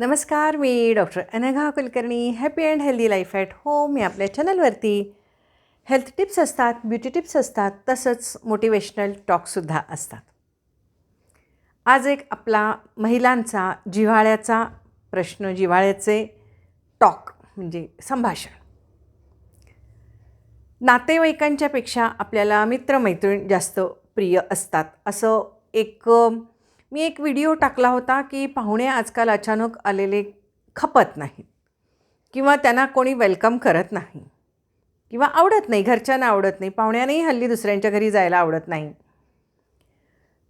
नमस्कार मी doctor Anagha Kulkarni happy and healthy life at home मी आपल्या चॅनलवरती हेल्थ टिप्स असतात ब्युटी टिप्स असतात तसंच मोटिवेशनल टॉकसुद्धा असतात. आज एक आपला महिलांचा जिव्हाळ्याचा प्रश्न जिव्हाळ्याचे टॉक म्हणजे संभाषण. नातेवाईकांच्यापेक्षा आपल्याला मित्रमैत्रीण जास्त प्रिय असतात असं एक मी एक व्हिडिओ टाकला होता की पाहुणे आजकाल अचानक आलेले खपत नाहीत. किंवा त्यांना कोणी वेलकम करत नाही. किंवा आवडत नाही घरच्यांना आवडत नाही. पाहुण्यानेही हल्ली दुसऱ्यांच्या घरी जायला आवडत नाही.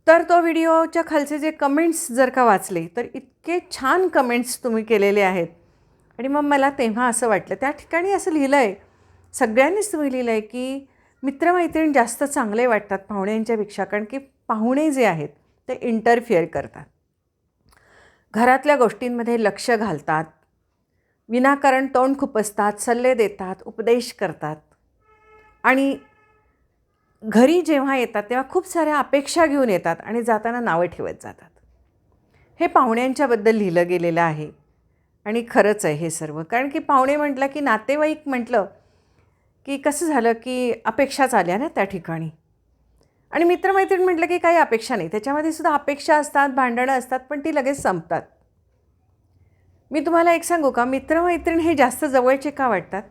तर तो व्हिडिओच्या खालचे जे कमेंट्स जर का वाचले तर इतके छान कमेंट्स तुम्ही केलेले आहेत. आणि मग मला तेव्हा असं वाटलं त्या ठिकाणी असं लिहिलं आहे सगळ्यांनीच तुम्ही लिहिलं आहे की मित्रमैत्रीण जास्त चांगले वाटतात पाहुण्यांच्यापेक्षा कारण की पाहुणे जे आहेत ते इंटरफिअर करतात. घरातल्या गोष्टींमध्ये लक्ष घालतात. विनाकारण तोंड खुपसतात सल्ले देतात उपदेश करतात. आणि घरी जेव्हा येतात तेव्हा खूप साऱ्या अपेक्षा घेऊन येतात आणि जाताना नावं ठेवत जातात. हे पाहुण्यांच्याबद्दल लिहिलं गेलेलं आहे. आणि खरंच आहे हे सर्व. कारण की पाहुणे म्हटलं की नातेवाईक म्हटलं की कसं झालं की अपेक्षाच आल्या ना त्या ठिकाणी. आणि मित्रमैत्रीण म्हटलं की काही अपेक्षा नाही. त्याच्यामध्ये सुद्धा अपेक्षा असतात भांडणं असतात पण ती लगेच संपतात. मी तुम्हाला एक सांगू का? मित्रमैत्रीण हे जास्त जवळचे का वाटतात?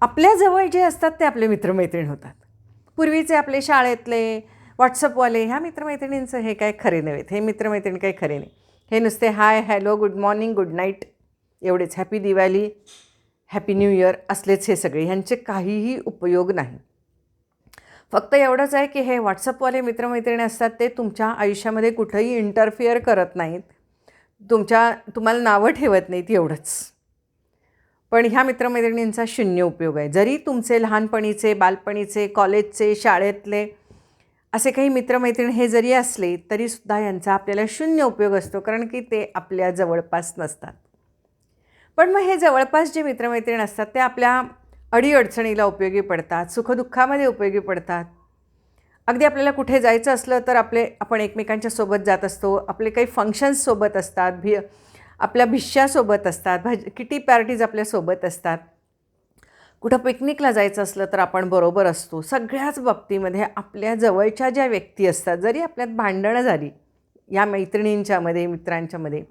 आपल्या जवळ जे असतात ते आपले मित्रमैत्रीण होतात. पूर्वीचे आपले शाळेतले व्हॉट्सअपवाले ह्या मित्रमैत्रिणींचं हे काय खरे नव्हेत हे मित्रमैत्रीण काही खरे नाही. हे नुसते hi hello good morning good night एवढेच. Happy Diwali happy new year असलेच हे सगळे. ह्यांचे काहीही उपयोग नाही. फक्त एवढंच आहे की हे व्हॉट्सअपवाले मित्रमैत्रिणी असतात ते तुमच्या आयुष्यामध्ये कुठंही इंटरफिअर करत नाहीत. तुमच्या तुम्हाला नावं ठेवत नाहीत एवढंच. पण ह्या मित्रमैत्रिणींचा शून्य उपयोग आहे. जरी तुमचे लहानपणीचे बालपणीचे कॉलेजचे शाळेतले असे काही मित्रमैत्रिणी हे जरी असले तरीसुद्धा यांचा आपल्याला शून्य उपयोग असतो कारण की ते आपल्या जवळपास नसतात. पण मग हे जवळपास जे मित्रमैत्रिणी असतात ते आपल्या अडीअडचणीला उपयोगी पडतात सुखदुःखामध्ये उपयोगी पडतात. अगदी आपल्याला कुठे जायचं असलं तर आपले आपण एकमेकांच्या सोबत जात असतो आपले काही फंक्शन्स सोबत असतात भि आपल्या भिष्यासोबत असतात भज किटी पार्टीज आपल्यासोबत असतात. कुठं पिकनिकला जायचं असलं तर आपण बरोबर असतो. सगळ्याच बाबतीमध्ये आपल्या जवळच्या ज्या व्यक्ती असतात जरी आपल्यात भांडणं झाली या मैत्रिणींच्यामध्ये मित्रांच्यामध्ये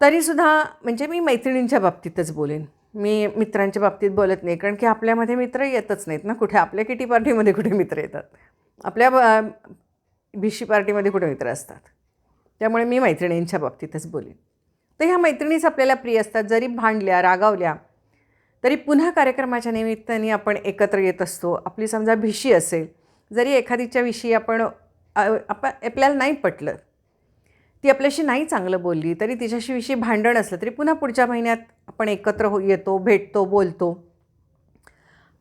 तरीसुद्धा म्हणजे मी मैत्रिणींच्या बाबतीतच बोलेन. मी मित्रांच्या बाबतीत बोलत नाही कारण की आपल्यामध्ये मित्र येतच नाहीत ना कुठे? आपल्या किटी पार्टीमध्ये कुठे मित्र येतात? आपल्या ब भिशी पार्टीमध्ये कुठे मित्र असतात? त्यामुळे मी मैत्रिणींच्या बाबतीतच बोलेन. तर ह्या मैत्रिणीच आपल्याला प्रिय असतात जरी भांडल्या रागावल्या तरी पुन्हा कार्यक्रमाच्या निमित्ताने आपण एकत्र येत असतो. आपली समजा भिशी असेल जरी एखादीच्या विषयी आपण आपण आपल्याला नाही पटलं ती आपल्याशी नाही चांगलं बोलली तरी तिच्याशी विषयी भांडण असलं तरी पुन्हा पुढच्या महिन्यात आपण एकत्र हो येतो भेटतो बोलतो.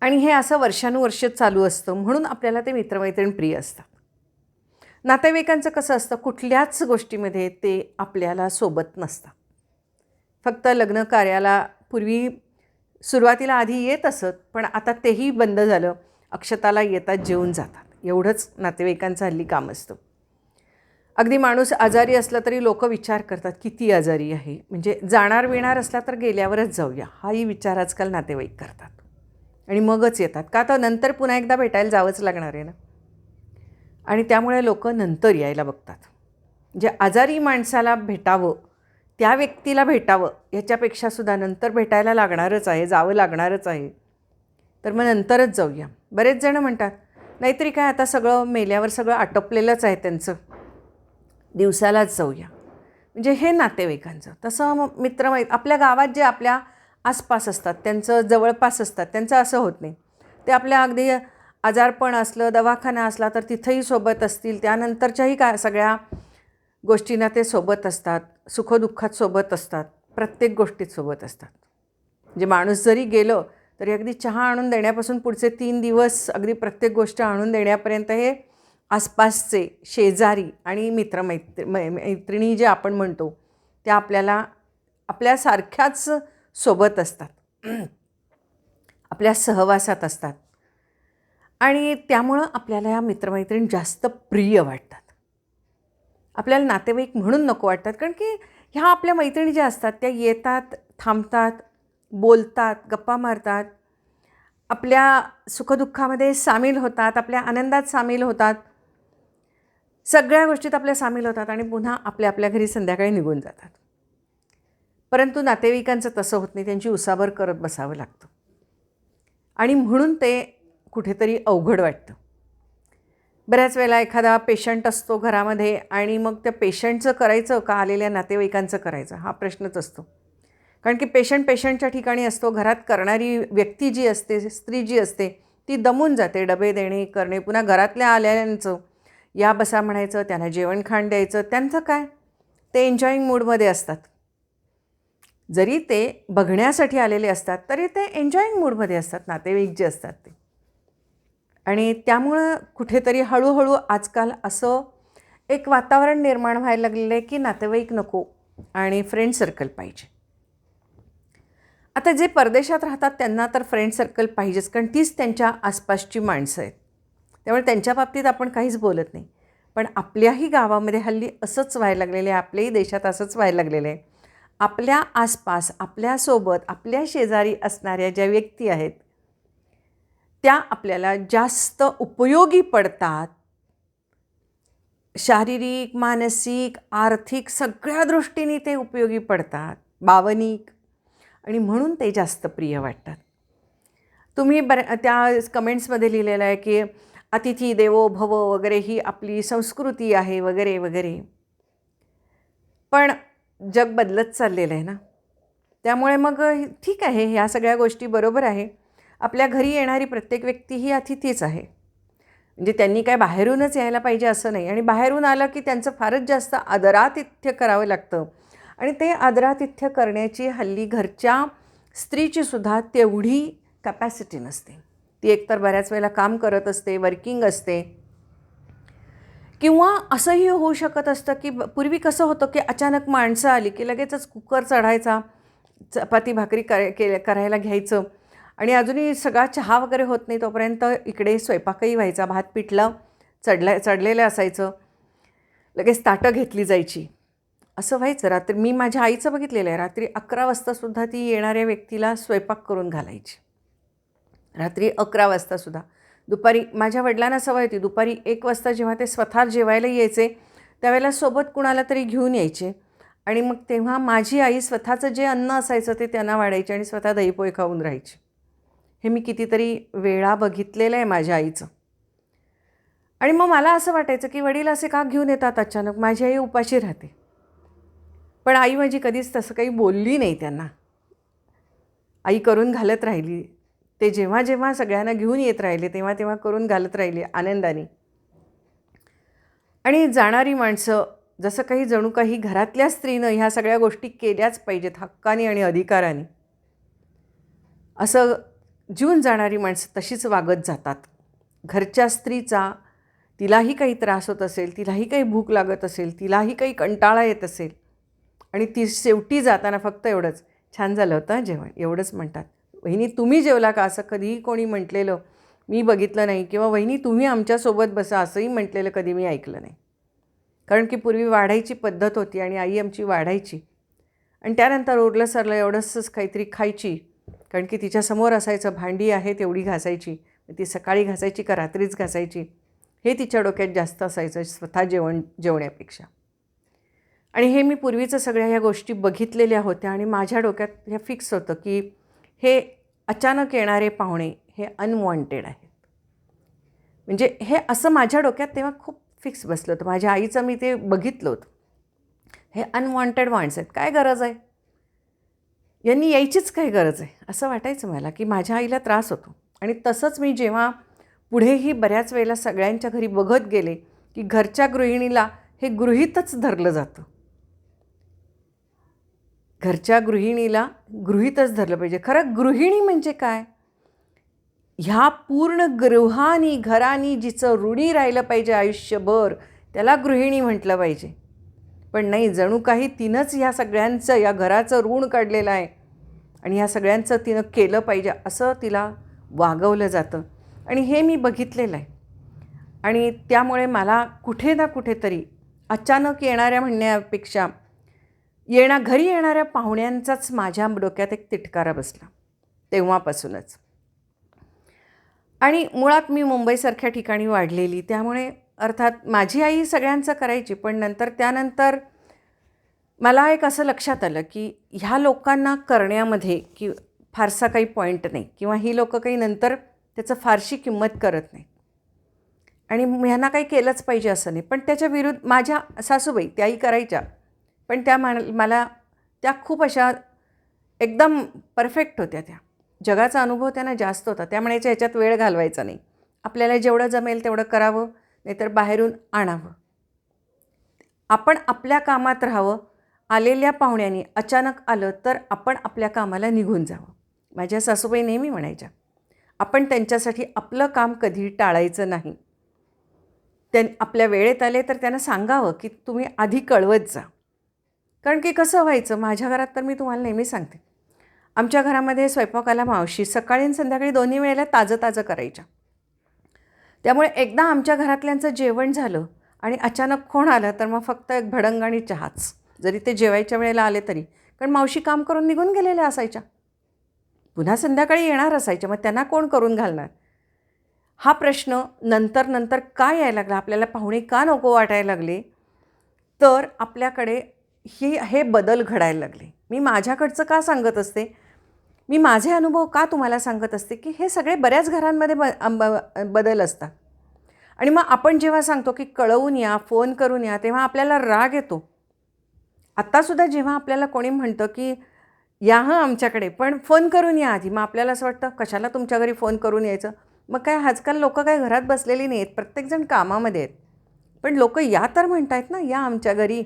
आणि हे असं वर्षानुवर्ष चालू असतं म्हणून आपल्याला ते मित्रमैत्रीण प्रिय असतात. नातेवाईकांचं कसं असतं कुठल्याच गोष्टीमध्ये ते आपल्याला सोबत नसतात. फक्त लग्न कार्याला पूर्वी सुरुवातीला आधी येत असत पण आता तेही बंद झालं अक्षताला येतात जेवून जातात. एवढंच नातेवाईकांचं हल्ली काम असतं. अगदी माणूस आजारी असला तरी लोक विचार करतात किती आजारी आहे? म्हणजे जाणार विणार असला तर गेल्यावरच जाऊया. हाही विचार आजकाल नातेवाईक करतात. आणि मगच येतात. का तर नंतर पुन्हा एकदा भेटायला जावंच लागणार आहे ना? आणि त्यामुळे लोक नंतर यायला बघतात. म्हणजे आजारी माणसाला भेटावं त्या व्यक्तीला भेटावं याच्यापेक्षासुद्धा नंतर भेटायला लागणारच आहे जावं लागणारच आहे. तर मग नंतरच जाऊया. बरेच जणं म्हणतात नाहीतरी काय आता सगळं मेल्यावर सगळं आटोपलेलंच आहे त्यांचं. दिवसालाच जाऊया. म्हणजे हे नातेवाईकांचं. तसं मग मित्रमै आपल्या गावात जे आपल्या आसपास असतात त्यांचं जवळपास असतात त्यांचं असं होत नाही. ते आपल्या अगदी आजारपण असलं दवाखाना असला तर तिथंही सोबत असतील. त्यानंतरच्याही का सगळ्या गोष्टींना ते सोबत असतात. सुखदुःखात सोबत असतात. प्रत्येक गोष्टीत सोबत असतात. म्हणजे माणूस जरी गेलं तरी अगदी चहा आणून देण्यापासून पुढचे तीन दिवस अगदी प्रत्येक गोष्ट आणून देण्यापर्यंत हे आसपासचे शेजारी आणि मित्रमैत्री मै मैत्रिणी जे आपण म्हणतो त्या आपल्याला आपल्यासारख्याच सोबत असतात. आपल्या सहवासात असतात. आणि त्यामुळं आपल्याला या मित्रमैत्रीण जास्त प्रिय वाटतात. आपल्याला नातेवाईक म्हणून नको वाटतात कारण की ह्या आपल्या मैत्रिणी ज्या असतात त्या येतात थांबतात बोलतात गप्पा मारतात. आपल्या सुखदुःखामध्ये सामील होतात आपल्या आनंदात सामील होतात. सगळ्या गोष्टीत आपल्या सामील होतात आणि पुन्हा आपल्या आपल्या घरी संध्याकाळी निघून जातात. परंतु नातेवाईकांचं तसं होत नाही त्यांची उसाबर करत बसावं लागतं. आणि म्हणून ते कुठेतरी अवघड वाटतं. बऱ्याच वेळेला एखादा पेशंट असतो घरामध्ये आणि मग त्या पेशंटचं करायचं का आलेल्या नातेवाईकांचं करायचं हा प्रश्नच असतो. कारण की पेशंट पेशंटच्या ठिकाणी असतो घरात करणारी व्यक्ती जी असते स्त्री जी असते ती दमून जाते डबे देणे करणे पुन्हा घरातल्या आलेल्यांचं या बसा म्हणायचं त्यांना जेवण खाण द्यायचं. त्यांचं काय? ते एन्जॉईंग मूडमध्ये असतात. जरी ते बघण्यासाठी आलेले असतात तरी ते एन्जॉईंग मूडमध्ये असतात. नातेवाईक जे असतात ते. आणि त्यामुळं कुठेतरी हळूहळू आजकाल असं एक वातावरण निर्माण व्हायला लागलेलं आहे की नातेवाईक नको आणि फ्रेंड सर्कल पाहिजे. आता जे परदेशात राहतात त्यांना तर फ्रेंड सर्कल पाहिजेच कारण तीच त्यांच्या आसपासची माणसं आहेत. त्यामुळे त्यांच्या बाबतीत आपण काहीच बोलत नाही. पण आपल्याही गावामध्ये हल्ली असंच व्हायला लागलेलं आहे आपल्याही देशात असंच व्हायला लागलेलं आहे. आपल्या आसपास आपल्यासोबत आपल्या शेजारी असणाऱ्या ज्या व्यक्ती आहेत त्या आपल्याला जास्त उपयोगी पडतात. शारीरिक मानसिक आर्थिक सगळ्या दृष्टीने ते उपयोगी पडतात. भावनिक. आणि म्हणून ते जास्त प्रिय वाटतात. तुम्ही बऱ्या त्या कमेंट्समध्ये लिहिलेलं आहे की अतिथी देवो भव वगैरे ही आपली संस्कृती आहे वगैरे वगैरे. पण जग बदलत चाललेलं आहे ना. त्यामुळे मग ठीक आहे ह्या सगळ्या गोष्टी बरोबर आहे. आपल्या घरी येणारी प्रत्येक व्यक्ती ही अतिथीच आहे. म्हणजे त्यांनी काय बाहेरूनच यायला पाहिजे असं नाही. आणि बाहेरून आलं की त्यांचं फारच जास्त आदरातिथ्य करावं लागतं. आणि ते आदरातिथ्य करण्याची हल्ली घरच्या स्त्रीची सुद्धा तेवढी कॅपॅसिटी नसते. ती एकतर बऱ्याच वेळेला काम करत असते वर्किंग असते. किंवा असंही होऊ शकत असतं की पूर्वी कसं होतं की अचानक माणसं आली की लगेचच कुकर चढायचा चपाती भाकरी कर के करायला घ्यायचं. आणि अजूनही सगळा चहा वगैरे होत नाही तोपर्यंत इकडे स्वयंपाकही व्हायचा भात पिठलं चढल्या चढलेलं असायचं. लगेच ताटं घेतली जायची. असं व्हायचं. रात्री मी माझ्या आईचं बघितलेलं आहे. रात्री अकरा वाजतासुद्धा ती येणाऱ्या व्यक्तीला स्वयंपाक करून घालायची. रात्री अकरा वाजतासुद्धा दुपारी माझ्या वडिलांना सवय होती दुपारी एक वाजता जेव्हा ते स्वतः जेवायला यायचे त्यावेळेला सोबत कुणाला तरी घेऊन यायचे. आणि मग तेव्हा माझी आई स्वतःचं जे अन्न असायचं ते त्यांना वाढायचे आणि स्वतः दहीपोहे खाऊन राहायची. हे मी कितीतरी वेळा बघितलेलं आहे माझ्या आईचं. आणि मग मला असं वाटायचं की वडील असे का घेऊन येतात अचानक? माझी आई उपाशी राहते. पण आई माझी कधीच तसं काही बोलली नाही त्यांना. आई करून घालत राहिली. ते जेव्हा जेव्हा सगळ्यांना घेऊन येत राहिले तेव्हा तेव्हा करून घालत राहिले आनंदाने. आणि जाणारी माणसं जसं काही जणू काही घरातल्या स्त्रीनं ह्या सगळ्या गोष्टी केल्याच पाहिजेत हक्काने आणि अधिकाराने. असं जीवन जाणारी माणसं तशीच वागत जातात. घरच्या स्त्रीचा तिलाही काही त्रास होत असेल तिलाही काही भूक लागत असेल तिलाही काही कंटाळा येत असेल. आणि ती शेवटी जाताना फक्त एवढंच. छान झालं होतं जेवण एवढंच म्हणतात. वहिनी तुम्ही जेवला का? असं कधीही कोणी म्हटलेलं मी बघितलं नाही. किंवा वहिनी तुम्ही आमच्यासोबत बसा असंही म्हटलेलं कधी मी ऐकलं नाही. कारण की पूर्वी वाढायची पद्धत होती आणि आई आमची वाढायची. आणि त्यानंतर उरलं सरलं एवढंच काहीतरी खायची. कारण की तिच्यासमोर असायचं भांडी आहे तेवढी घासायची. ती सकाळी घासायची का रात्रीच घासायची? हे तिच्या डोक्यात जास्त असायचं स्वतः जेवण जेवण्यापेक्षा. आणि हे मी पूर्वीचं सगळ्या ह्या गोष्टी बघितलेल्या होत्या आणि माझ्या डोक्यात हे फिक्स होतं की हे अचानक येणारे पाहुणे हे अनवॉन्टेड आहेत. म्हणजे हे असं माझ्या डोक्यात तेव्हा खूप फिक्स बसलं होतं. माझ्या आईचं मी ते बघितलं होतं. हे अनवॉन्टेड माणसं आहेत. काय गरज आहे? यांनी यायचीच काय गरज आहे? असं वाटायचं मला की माझ्या आईला त्रास होतो. आणि तसंच मी जेव्हा पुढेही बऱ्याच वेळेला सगळ्यांच्या घरी बघत गेले की घरच्या गृहिणीला हे गृहीतच धरलं जातं. घरच्या गृहिणीला गृहितच धरलं पाहिजे. खरं गृहिणी म्हणजे काय? ह्या पूर्ण गृहानी घरानी जिचं ऋणी राहिलं पाहिजे आयुष्यभर त्याला गृहिणी म्हटलं पाहिजे. पण नाही जणू काही तिनंच ह्या सगळ्यांचं या घराचं ऋण काढलेलं आहे. आणि ह्या सगळ्यांचं तिनं केलं पाहिजे असं तिला वागवलं जातं. आणि हे मी बघितलेलं आहे. आणि त्यामुळे मला कुठे ना कुठेतरी अचानक येणाऱ्या म्हणण्यापेक्षा येणा घरी येणाऱ्या पाहुण्यांचाच माझ्या डोक्यात एक तिटकारा बसला तेव्हापासूनच. आणि मुळात मी मुंबईसारख्या ठिकाणी वाढलेली त्यामुळे अर्थात माझी आई सगळ्यांचं करायची पण नंतर त्यानंतर मला एक असं लक्षात आलं की ह्या लोकांना करण्यामध्ये की फारसा काही पॉईंट नाही किंवा ही लोकं काही नंतर त्याचं फारशी किंमत करत नाही. आणि ह्यांना काही केलंच पाहिजे असं नाही पण त्याच्या विरुद्ध माझ्या सासूबाई त्याही करायच्या पण त्या मा मला त्या खूप अशा एकदम परफेक्ट होत्या त्या. जगाचा अनुभव त्यांना जास्त होता. त्या म्हणायच्या ह्याच्यात वेळ घालवायचा नाही. आपल्याला जेवढं जमेल तेवढं करावं नाहीतर बाहेरून आणावं. आपण आपल्या कामात राहावं आलेल्या पाहुण्यांनी अचानक आलं तर आपण आपल्या कामाला निघून जावं. माझ्या सासूबाई नेहमी म्हणायच्या आपण त्यांच्यासाठी आपलं काम कधी टाळायचं नाही. त्यां आपल्या वेळेत आले तर त्यांना सांगावं की तुम्ही आधी कळवत जा. कारण की कसं व्हायचं माझ्या घरात तर मी तुम्हाला नेहमी सांगते. आमच्या घरामध्ये स्वयंपाकाला मावशी सकाळी आणि संध्याकाळी दोन्ही वेळेला ताजं ताजं करायच्या. त्यामुळे एकदा आमच्या घरातल्यांचं जेवण झालं आणि अचानक कोण आलं तर मग फक्त एक भडंग आणि चहाच. जरी ते जेवायच्या वेळेला आले तरी. कारण मावशी काम करून निघून गेलेल्या असायच्या. पुन्हा संध्याकाळी येणार असायच्या मग त्यांना कोण करून घालणार? हा प्रश्न नंतर नंतर का यायला लागला? आपल्याला पाहुणे का नको वाटायला लागले? तर आपल्याकडे ही हे बदल घडायला लागले. मी माझ्याकडचं का सांगत असते? मी माझे अनुभव का तुम्हाला सांगत असते की हे सगळे बऱ्याच घरांमध्ये ब ब बदल असतात. आणि मग आपण जेव्हा सांगतो की कळवून या फोन करून या तेव्हा आपल्याला राग येतो. आत्तासुद्धा जेव्हा आपल्याला कोणी म्हणतं की या हां आमच्याकडे पण फोन करून या आधी. मग आपल्याला असं वाटतं कशाला तुमच्या घरी फोन करून यायचं? मग काय आजकाल लोक काय घरात बसलेली नाही आहेत प्रत्येकजण कामामध्ये आहेत. पण लोक या तर म्हणत आहेत ना या आमच्या घरी.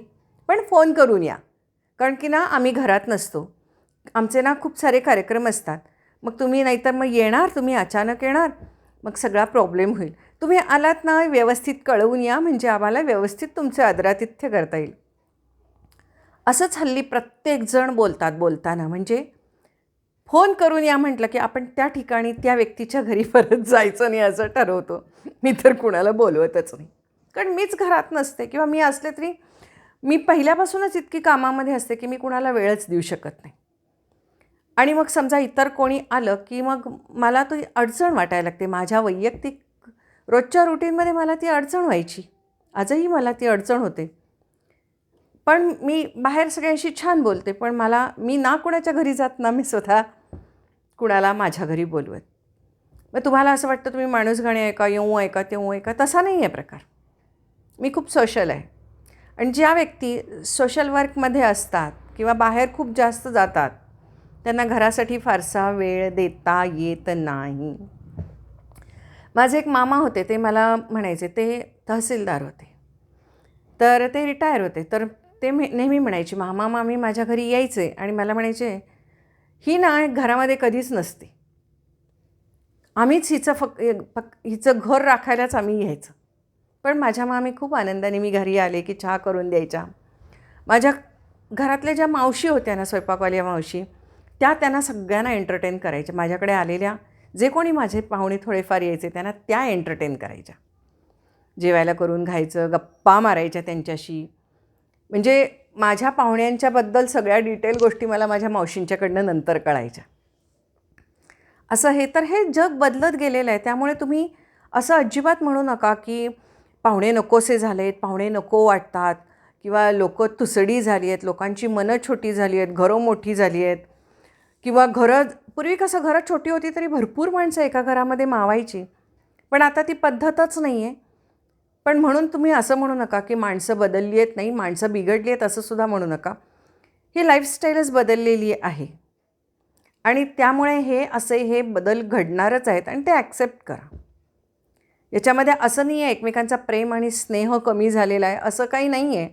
पण फोन करून या. कारण की ना आम्ही घरात नसतो. आमचे ना खूप सारे कार्यक्रम असतात. मग तुम्ही नाहीतर मग येणार तुम्ही अचानक येणार मग सगळा प्रॉब्लेम होईल. तुम्ही आलात ना व्यवस्थित कळवून या म्हणजे आम्हाला व्यवस्थित तुमचे आदरातिथ्य करता येईल. असंच हल्ली प्रत्येकजण बोलतात बोलताना. म्हणजे फोन करून या म्हटलं की आपण त्या ठिकाणी त्या व्यक्तीच्या घरी परत जायचं नाही असं ठरवतो. मी तर कुणाला बोलवतच नाही. कारण मीच घरात नसते किंवा मी असले तरी मी पहिल्यापासूनच इतकी कामामध्ये असते की मी कुणाला वेळच देऊ शकत नाही. आणि मग समजा इतर कोणी आलं की मग मला ती अडचण वाटायला लागते. माझ्या वैयक्तिक रोजच्या रुटीनमध्ये मला ती अडचण व्हायची. आजही मला ती अडचण होते. पण मी बाहेर सगळ्यांशी छान बोलते पण मला मी ना कुणाच्या घरी जात ना मी स्वतः कुणाला माझ्या घरी बोलवत. मग तुम्हाला असं वाटतं तुम्ही माणूस गाणे ऐका येऊ ऐका तेऊ ऐका तसा नाही आहे प्रकार. मी खूप सोशल आहे. आणि ज्या व्यक्ती सोशल वर्कमध्ये असतात किंवा बाहेर खूप जास्त जातात त्यांना घरासाठी फारसा वेळ देता येत नाही. माझे एक मामा होते ते मला म्हणायचे ते तहसीलदार होते. तर ते रिटायर होते. तर ते नेहमी म्हणायचे मामा मामी माझ्या घरी यायचे. आणि मला म्हणायचे ही ना घरामध्ये कधीच नसते. आम्हीच हिचं फक फक हिचं घर राखायलाच आम्ही यायचं. पण माझ्या मामी खूप आनंदाने मी घरी आले की चहा करून द्यायच्या माझ्या घरातल्या ज्या मावशी होत्या ना स्वयंपाकवाल्या मावशी त्या त्यांना सगळ्यांना एंटरटेन करायच्या. माझ्याकडे आलेल्या जे कोणी माझे पाहुणे थोडेफार यायचे त्यांना त्या एंटरटेन करायच्या. जेवायला करून घायचं गप्पा मारायच्या त्यांच्याशी. म्हणजे माझ्या पाहुण्यांच्याबद्दल सगळ्या डिटेल गोष्टी मला माझ्या मावशींच्याकडनं नंतर कळायच्या. असं हे तर हे जग बदलत गेलेलं आहे. त्यामुळे तुम्ही असं अजिबात म्हणू नका की पाहुणे नकोसे झाले आहेत पाहुणे नको वाटतात. किंवा लोक तुसडी झाली आहेत लोकांची मनं छोटी झाली आहेत घरं मोठी झाली आहेत किंवा घरं पूर्वी कसं घरं छोटी होती तरी भरपूर माणसं एका घरामध्ये मावायची. पण आता ती पद्धतच नाही आहे पण म्हणून तुम्ही असं म्हणू नका की माणसं बदलली आहेत नाही माणसं बिघडली आहेत असं सुद्धा म्हणू नका. ही लाईफस्टाईलच बदललेली आहे. आणि त्यामुळे हे असे हे बदल घडणारच आहेत आणि ते ॲक्सेप्ट करा. याच्यामध्ये असं नाही आहे एकमेकांचा प्रेम आणि स्नेह कमी झालेला आहे असं काही नाही आहे.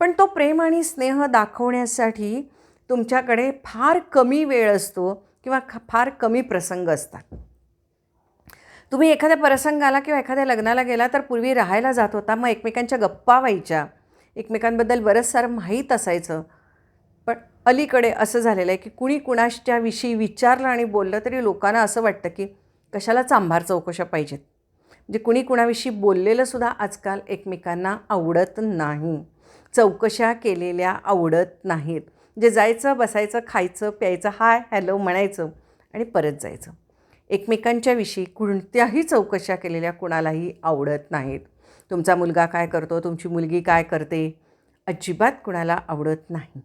पण तो प्रेम आणि स्नेह दाखवण्यासाठी तुमच्याकडे फार कमी वेळ असतो किंवा फार कमी प्रसंग असतात. तुम्ही एखाद्या प्रसंगाला किंवा एखाद्या लग्नाला गेला तर पूर्वी राहायला जात होता मग एकमेकांच्या गप्पा व्हायच्या. एकमेकांबद्दल बरंच सारं माहीत असायचं. पण अलीकडे असं झालेलं आहे की कुणी कुणाच्याविषयी विचारलं आणि बोललं तरी लोकांना असं वाटतं की कशाला चांभार चौकशा पाहिजेत. जे कुणी कुणाविषयी बोललेलं सुद्धा आजकाल एकमेकांना आवडत नाही. चौकशा केलेल्या आवडत नाहीत. जे जायचं बसायचं खायचं प्यायचं हाय हॅलो म्हणायचं आणि परत जायचं. एकमेकांच्या विषयी कोणत्याही चौकशा केलेल्या कुणालाही आवडत नाहीत. तुमचा मुलगा काय करतो? तुमची मुलगी काय करते? अजिबात कुणाला आवडत नाही.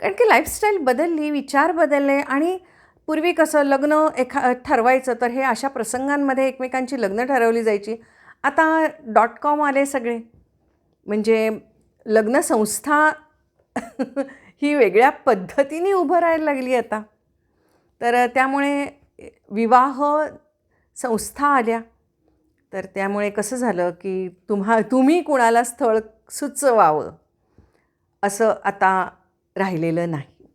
कारण की लाईफस्टाईल बदलली विचार बदलले आणि पूर्वी कसं लग्न एखा ठरवायचं तर हे अशा प्रसंगांमध्ये एकमेकांची लग्न ठरवली जायची. आता डॉट कॉम आले सगळे. म्हणजे लग्नसंस्था ही वेगळ्या पद्धतीने उभं राहायला लागली आता. तर त्यामुळे विवाह संस्था आल्या. तर त्यामुळे कसं झालं की तुम्हा तुम्ही कुणाला स्थळ सुचवावं असं आता राहिलेलं नाही.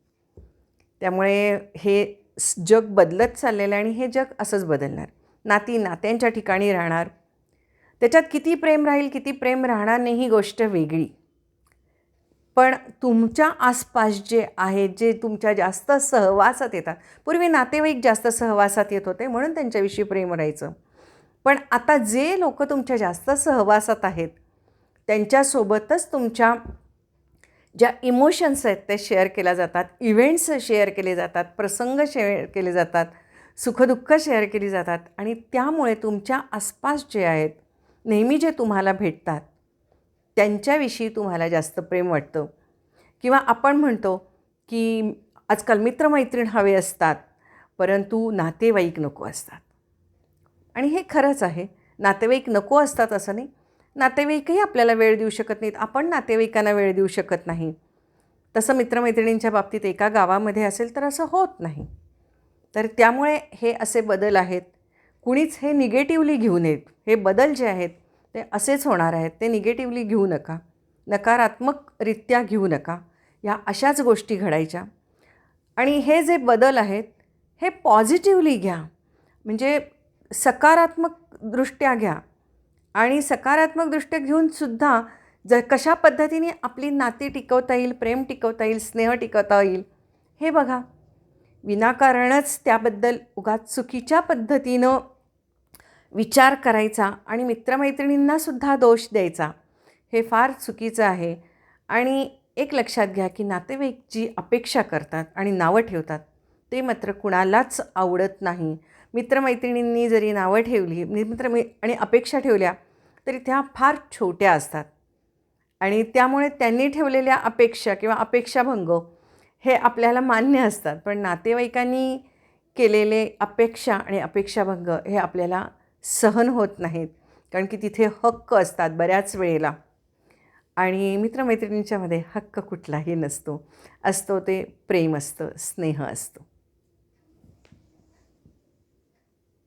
त्यामुळे हे जग बदलत चाललेलं आहे आणि हे जग असंच बदलणार. नाती नात्यांच्या ठिकाणी राहणार. त्याच्यात किती प्रेम राहील किती प्रेम राहणार नाही ही गोष्ट वेगळी. पण तुमच्या आसपास जे आहेत जे तुमच्या जास्त सहवासात येतात पूर्वी नातेवाईक जास्त सहवासात येत होते म्हणून त्यांच्याविषयी प्रेम राहायचं. पण आता जे लोक तुमच्या जास्त सहवासात आहेत त्यांच्यासोबतच तुमच्या ज्या इमोशन्स आहेत त्या शेअर केल्या जातात इव्हेंट्स शेअर केले जातात प्रसंग शेअर केले जातात सुखदुःख शेअर केली जातात आणि त्यामुळे तुमच्या आसपास जे आहेत नेहमी जे तुम्हाला भेटतात त्यांच्याविषयी तुम्हाला जास्त प्रेम वाटतं. किंवा आपण म्हणतो की आजकाल मित्रमैत्रीण हवे असतात परंतु नातेवाईक नको असतात. आणि हे खरंच आहे. नातेवाईक नको असतात असं नाही. नातेवाईकही आपल्याला वेळ देऊ शकत नाहीत. आपण नातेवाईकांना वेळ देऊ शकत नाही. तसं मित्रमैत्रिणींच्या बाबतीत एका गावामध्ये असेल तर असं होत नाही. तर त्यामुळे हे असे बदल आहेत. कुणीच हे निगेटिव्हली घेऊ नयेत. हे बदल जे आहेत ते असेच होणार आहेत. ते निगेटिव्हली घेऊ नका. नकारात्मकरित्या घेऊ नका. या अशाच गोष्टी घडायच्या. आणि हे जे बदल आहेत हे पॉझिटिव्हली घ्या. म्हणजे सकारात्मक दृष्ट्या घ्या. आणि सकारात्मकदृष्ट्या घेऊनसुद्धा ज कशा पद्धतीने आपली नाती टिकवता येईल प्रेम टिकवता येईल स्नेह टिकवता येईल हे बघा. विनाकारणच त्याबद्दल उगाच चुकीच्या पद्धतीनं विचार करायचा आणि मित्रमैत्रिणींनासुद्धा दोष द्यायचा हे फार चुकीचं आहे. आणि एक लक्षात घ्या की नातेवाईक जी अपेक्षा करतात आणि नावं ठेवतात ते मात्र कुणालाच आवडत नाही. मित्रमैत्रिणींनी जरी नावं ठेवली मित्र आणि अपेक्षा ठेवल्या तरी त्या फार छोट्या असतात. आणि त्यामुळे त्यांनी ठेवलेल्या अपेक्षा किंवा अपेक्षाभंग हे आपल्याला मान्य असतात. पण नातेवाईकांनी केलेले अपेक्षा आणि अपेक्षाभंग हे आपल्याला सहन होत नाहीत. कारण की तिथे हक्क असतात बऱ्याच वेळेला. आणि मित्रमैत्रिणींच्यामध्ये हक्क कुठलाही नसतो. असतो ते प्रेम असतं स्नेह असतो.